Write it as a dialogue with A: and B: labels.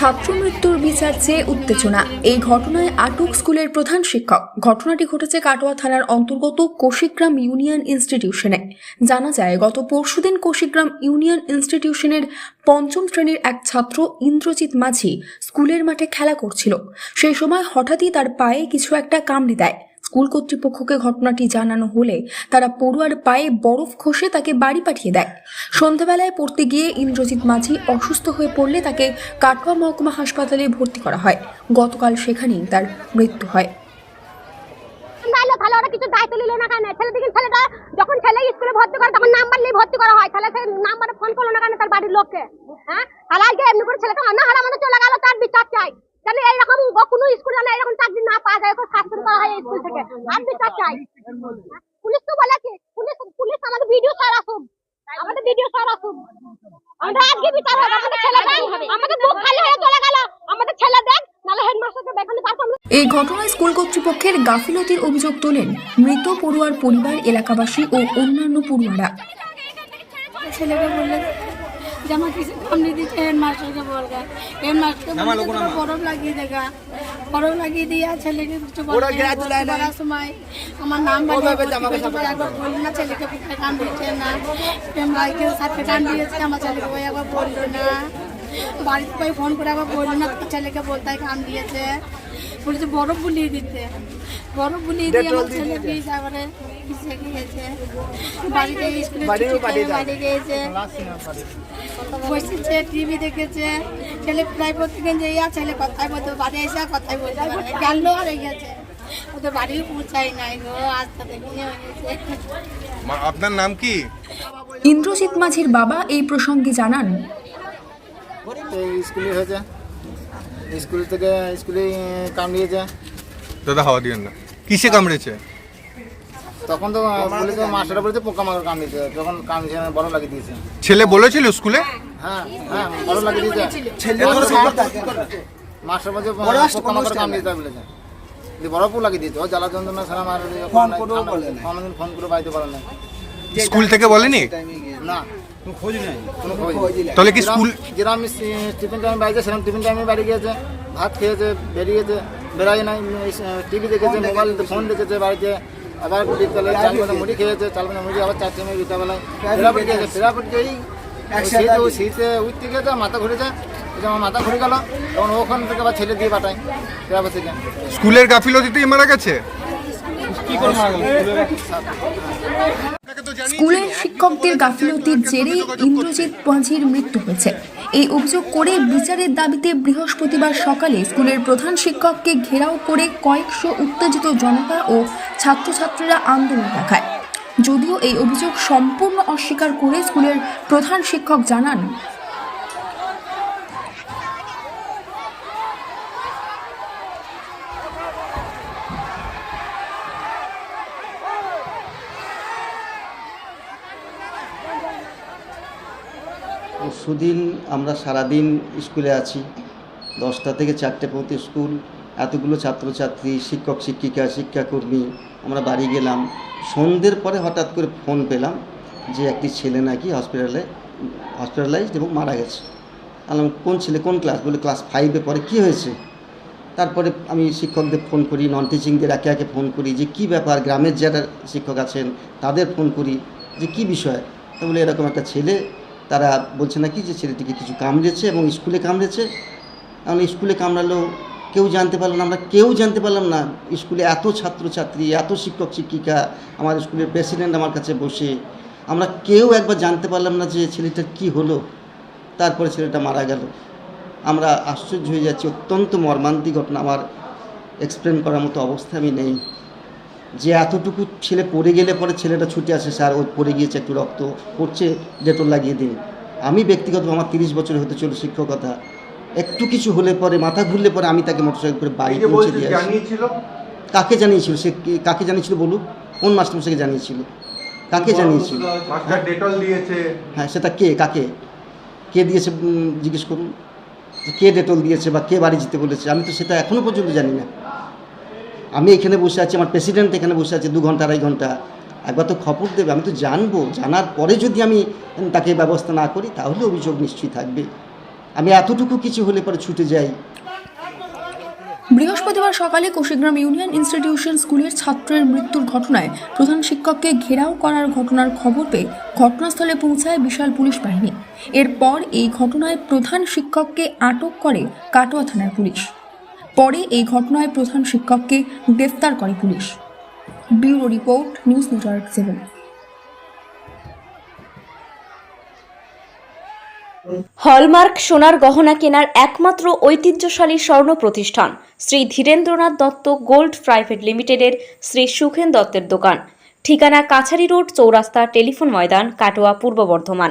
A: ছাত্র মৃত্যুর বিচার চেয়ে উত্তেজনা। এই ঘটনায় আটক স্কুলের প্রধান শিক্ষক। ঘটনাটি ঘটেছে কাটোয়া থানার অন্তর্গত কোশিগ্রাম ইউনিয়ন ইনস্টিটিউশনে। জানা যায়, গত পরশুদিন কোশিগ্রাম ইউনিয়ন ইনস্টিটিউশনের পঞ্চম শ্রেণির এক ছাত্র ইন্দ্রজিৎ মাঝি স্কুলের মাঠে খেলা করছিল। সেই সময় হঠাৎই তার পায়ে কিছু একটা কামড়ে দেয়। স্কুল কর্তৃপক্ষকে ঘটনাটি জানানো হলে তারা পড়ুয়ার পায়ে বরফ খসে তাকে বাড়ি পাঠিয়ে দেয়। সন্ধ্যাবেলায় পড়তে গিয়ে ইন্দ্রজিৎ মাঝি অসুস্থ হয়ে পড়লে তাকে কাটোয়া মহকুমা হাসপাতালে ভর্তি করা হয়। গতকাল সেখানেই তার মৃত্যু হয়।
B: তাহলে ওরা কিছু দায়িত্ব নিল না কেন? ছেলে দিকে ছেলেটা যখন ছেলে স্কুলে ভর্তি করে, তখন নাম্বার নিয়ে ভর্তি করা হয়। তাহলে সেই নাম্বারে ফোন করল না কেন তার বাড়ির লোককে? হ্যাঁ? তাহলে আজকে এমনি করে ছেলেটা অনাহারা আমাদের চলে গেল তার বিচার চাই তাহলে এইরকম কোনো স্কুল যেন এরকম চাকরি না পাওয়া শাস্তি করা হয় এই স্কুল থেকে। আর বিচার চাই। পুলিশ তো বলেছে পুলিশ পুলিশ আমাদের ভিডিও স্যার আসুন আমাদের ভিডিও স্যার আসুন আমাদের আজকে বিচার হবে? আমাদের ছেলে দেখ আমাদের বুক খালি হয়ে চলে গেল। আমাদের ছেলে দেখ নাহলে হেডমাস্টারকে দেখালে তারপর
A: এই ঘটনায় স্কুল কর্তৃপক্ষের গাফিলতির অভিযোগ তোলেন মৃত পড়ুয়ার পরিবার এলাকাবাসী ও অন্যান্য পড়ুয়ারা।
C: ছেলেকে বললে যে আমার কিছু কামড়ে দিচ্ছে হেডমাস্টারকে বলবে হেডমাস্টারকে বললে বরফ লাগিয়ে দেখা বরফ লাগিয়ে দিয়ে ছেলেকে কিছু করার সময় আমার নাম একবার বলল না ছেলেকে কোথায় কান দিয়েছে না ভাইকে সাথে কান দিয়েছে আমার ছেলেকে ওই একবার বলল না। বাড়িতে কই ফোন করে একবার বলল না ছেলেকে বলতে কান দিয়েছে। বলেছে বরফ বুলিয়ে দিতে। বরফ বুলিয়ে দিয়ে আমার ছেলে পিস গিয়েছে। বাড়িতে স্কুলে বাড়ি গিয়েছে। বসেছে টিভি দেখেছে। ছেলে প্রায় প্রত্যেকদিন যে ইয়া ছেলে কথাই বলতো বাড়ি এসে কথাই বলতে পারে। গেল আর গেছে। ওদের বাড়ি পৌঁছাই নাই গো আজ তাদের বিয়ে হয়ে
D: আপনার নাম কি?
A: ইন্দ্রজিৎ মাঝির বাবা এই প্রসঙ্গে জানান।
E: স্কুলে হয়েছে। স্কুল থেকে স্কুলে কামড়িয়েছে।
D: দাদা হাওয়া দিবেন না। কিসে কামড়েছে?
E: তখন তো বলেছে মাস্টাররা বলেছে পোকামাকড় কামড়িয়েছে তখন কামড়িয়েছে বড় লাগিয়ে দিয়েছে।
D: ছেলে বলেছিল স্কুলে?
E: হ্যাঁ হ্যাঁ বড় লাগিয়ে দিয়েছে। মাস্টার বলছে পোকামাকড় কামড়িয়েছে বলেছে। লাগিয়ে দিয়েছে ও জ্বালা যন্ত্রণা সারা মার কোনোদিন ফোন করে বাড়িতে পারে না
D: স্কুল থেকে বলেনি?
E: না। কোনো খোঁজ নেই। কোনো খোঁজ
D: তাহলে কি স্কুল
E: যেরকম টিফিন টাইমে বাড়িতে সেরকম টিফিন টাইমে বাড়ি গিয়েছে ভাত খেয়েছে বেরিয়েছে বেড়াই নাই টিভি দেখেছে মোবাইল ফোন দেখেছে বাড়িতে আবার বিদ্যালয়ে চাল করে মুড়ি খেয়েছে চাল করে মুড়ি আবার চার টাইমে বিদ্যালয়। ফেরাপট গিয়েছে ফেরাপট গিয়েই শীতে ওই শীতে উঠতে গিয়েছে মাথা ঘুরেছে যায় আমার মাথা ঘুরে গেল তখন ওখান থেকে আবার ছেলে দিয়ে পাঠায় ফেরাপট থেকে
D: স্কুলের গাফিলতিতেই মারা গেছে?
A: স্কুলের শিক্ষকদের গাফিলতির জেরে ইন্দ্রজিৎ মাঝির মৃত্যু হয়েছে। এই অভিযোগ করে বিচারের দাবিতে বৃহস্পতিবার সকালে স্কুলের প্রধান শিক্ষককে ঘেরাও করে কয়েকশো উত্তেজিত জনতা ও ছাত্রছাত্রীরা আন্দোলন দেখায়। যদিও এই অভিযোগ সম্পূর্ণ অস্বীকার করে স্কুলের প্রধান শিক্ষক জানান
F: সুদিন, আমরা সারাদিন স্কুলে আছি। দশটা থেকে চারটে পর্যন্ত স্কুল। এতগুলো ছাত্রছাত্রী, শিক্ষক, শিক্ষিকা, শিক্ষাকর্মী, আমরা বাড়ি গেলাম। সন্ধ্যের পরে হঠাৎ করে ফোন পেলাম যে একটি ছেলে নাকি হসপিটালে হসপিটালাইজড এবং মারা গেছে। আলাম, কোন ছেলে, কোন ক্লাস? বলে, ক্লাস ফাইভে পরে কী হয়েছে? তারপরে আমি শিক্ষকদের ফোন করি নন টিচিংদের একে একে ফোন করি যে, কী ব্যাপার? গ্রামের যারা শিক্ষক আছেন, তাদের ফোন করি যে, কী বিষয়? তো বলে, এরকম একটা ছেলে তারা বলছে নাকি যে ছেলেটিকে কিছু কামড়েছে এবং স্কুলে কামড়েছে। এখন স্কুলে কামড়ালেও কেউ জানতে পারলাম না, আমরা কেউ জানতে পারলাম না, স্কুলে এত ছাত্রছাত্রী, এত শিক্ষক, শিক্ষিকা আমার স্কুলের প্রেসিডেন্ট আমার কাছে বসে, আমরা কেউ একবার জানতে পারলাম না যে ছেলেটার কি হলো। তারপরে ছেলেটা মারা গেল। আমরা আশ্চর্য হয়ে যাচ্ছি, অত্যন্ত মর্মান্তিক ঘটনা। আমার এক্সপ্লেন করার মতো অবস্থা আমি নেই। যে এতটুকু ছেলে পড়ে গেলে পরে ছেলেটা ছুটে আসে স্যার ও পড়ে গিয়েছে একটু রক্ত পড়ছে ডেটল লাগিয়ে দিন। আমি ব্যক্তিগত আমার তিরিশ বছর হতে চলো শিক্ষকতা একটু কিছু হলে পরে মাথা ঘুরলে পরে আমি তাকে মোটরসাইকেল করে বাড়ি পৌঁছে দিয়ে আসি। কাকে জানিয়েছিল? সে কাকে জানিয়েছিল বলুক? কোন মাস্টারমশাইকে জানিয়েছিল? কাকে জানিয়েছিল? হ্যাঁ সেটা কে কাকে? কে দিয়েছে জিজ্ঞেস করুন। যে কে ডেটল দিয়েছে বা কে বাড়ি যেতে বলেছে? আমি তো সেটা এখনও পর্যন্ত জানি না। আমি এখানে বসে আছি, আমার প্রেসিডেন্ট এখানে বসে আছে, দু ঘণ্টা, আড়াই ঘণ্টা। একবার তো খবর দেবে, আমি তো জানব। জানার পরে যদি আমি তাকে ব্যবস্থা না করি, তাহলে অভিযোগ নিশ্চয়ই থাকবে। আমি এতটুকু কিছু হলে পরে ছুটে যাই।
A: বৃহস্পতিবার সকালে কোশিগ্রাম ইউনিয়ন ইনস্টিটিউশন স্কুলের ছাত্রের মৃত্যুর ঘটনায় প্রধান শিক্ষককে ঘেরাও করার ঘটনার খবর পেয়ে ঘটনাস্থলে পৌঁছায় বিশাল পুলিশ বাহিনী। এরপর এই ঘটনায় প্রধান শিক্ষককে আটক করে কাটোয়া থানার পুলিশ। পরে এই ঘটনায় প্রধান শিক্ষককে গ্রেফতার করে police. Bureau report, news network seven.
G: Hallmark সোনার গহনা কেনার একমাত্র ঐতিহ্যশালী স্বর্ণ প্রতিষ্ঠান শ্রী ধীরেন্দ্রনাথ দত্ত গোল্ড প্রাইভেট লিমিটেডের শ্রী সুখেন দত্তের দোকান। ঠিকানা কাছারি রোড, চৌরাস্তা, টেলিফোন ময়দান, কাটোয়া, পূর্ব বর্ধমান।